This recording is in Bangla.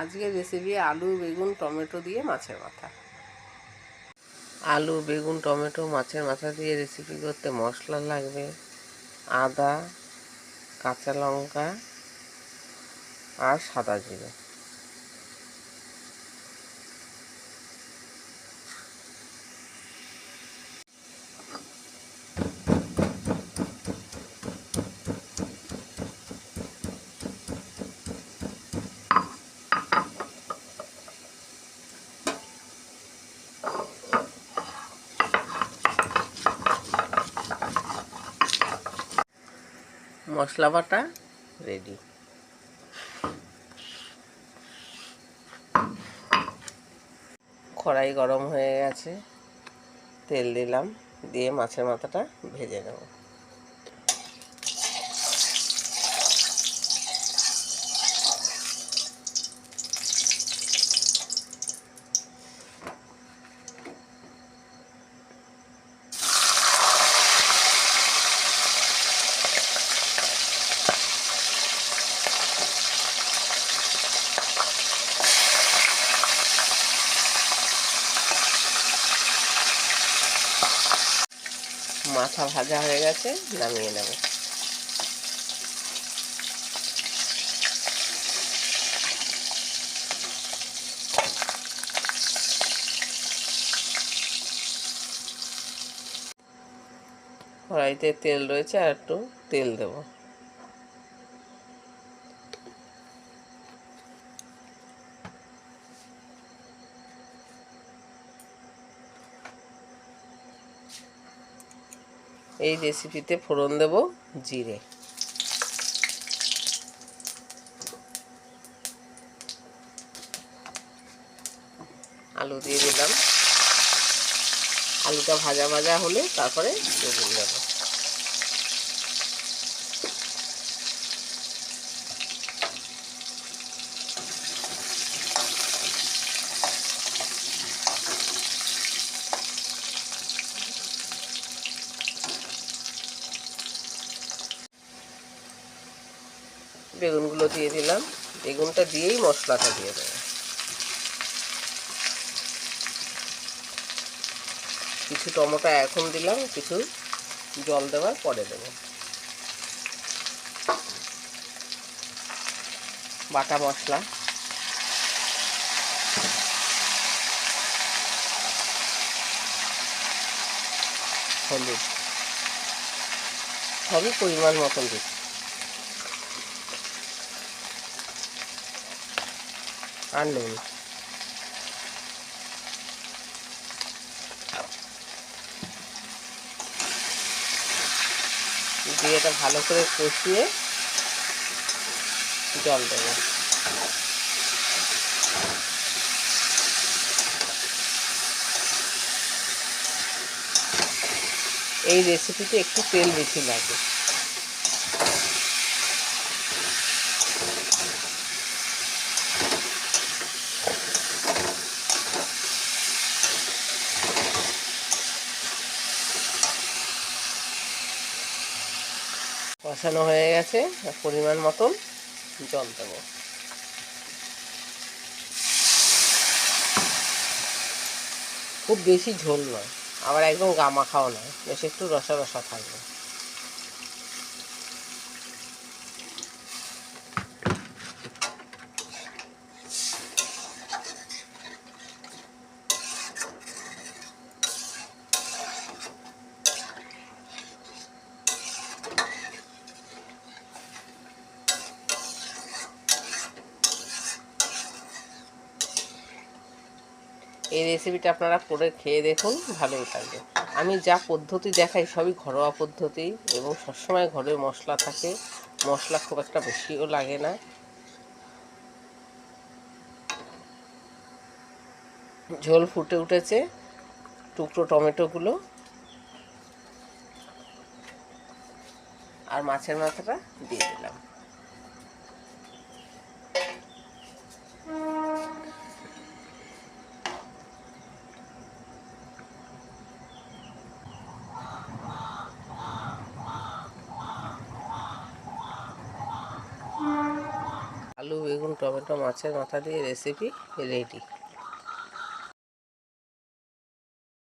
আজকের রেসিপি আলু, বেগুন, টমেটো দিয়ে মাছের মাথা। আলু, বেগুন, টমেটো, মাছের মাথা দিয়ে রেসিপি করতে মশলা লাগবে। আদা, কাঁচা লঙ্কা আর সাদা জিরে। মশলা বাটা রেডি কড়াই গরম হয়ে গেছে তেল দিলাম দিয়ে মাছের মাথাটা ভেজে নেব। মাথা ভাজা হয়ে গেছে নামিয়ে নেব। কড়াইতে তেল রয়েছে আর একটু তেল দেব। এই রেসিপিতে ফোড়ন দেব জিরে। আলু দিয়ে দিলাম। আলুটা ভাজা ভাজা হলে তারপরে বেগুন দেব। বেগুনগুলো দিয়ে দিলাম। বেগুনটা দিয়েই মশলাটা দিয়ে দেবো। কিছু টমেটো এখন দিলাম, কিছু জল দেওয়ার পরে দেব। বাটা মশলা। হলুদ। সবই পরিমাণ মতন দিচ্ছি। আর নুন দিয়ে এটা ভালো করে কষিয়ে জল দেবো। এই রেসিপিতে একটু তেল বেশি লাগে। কষানো হয়ে গেছে পরিমাণ মতন জল দেব। খুব বেশি ঝোল নয়, আবার একদম গামা খাওয়া নয়, বেশ একটু রসা রসা থাকবে। এই রেসিপিটা আপনারা করে খেয়ে দেখুন, ভালোই থাকবে আমি যা পদ্ধতি দেখাই সবই ঘরোয়া পদ্ধতি এবং সবসময় ঘরে মশলা থাকে। মশলা খুব একটা বেশিও লাগে না। ঝোল ফুটে উঠেছে, টুকরো টমেটোগুলো আর মাছের মাথাটা দিয়ে দিলাম আলু বেগুন টমেটো মাছের মাথা দিয়ে রেসিপি রেডি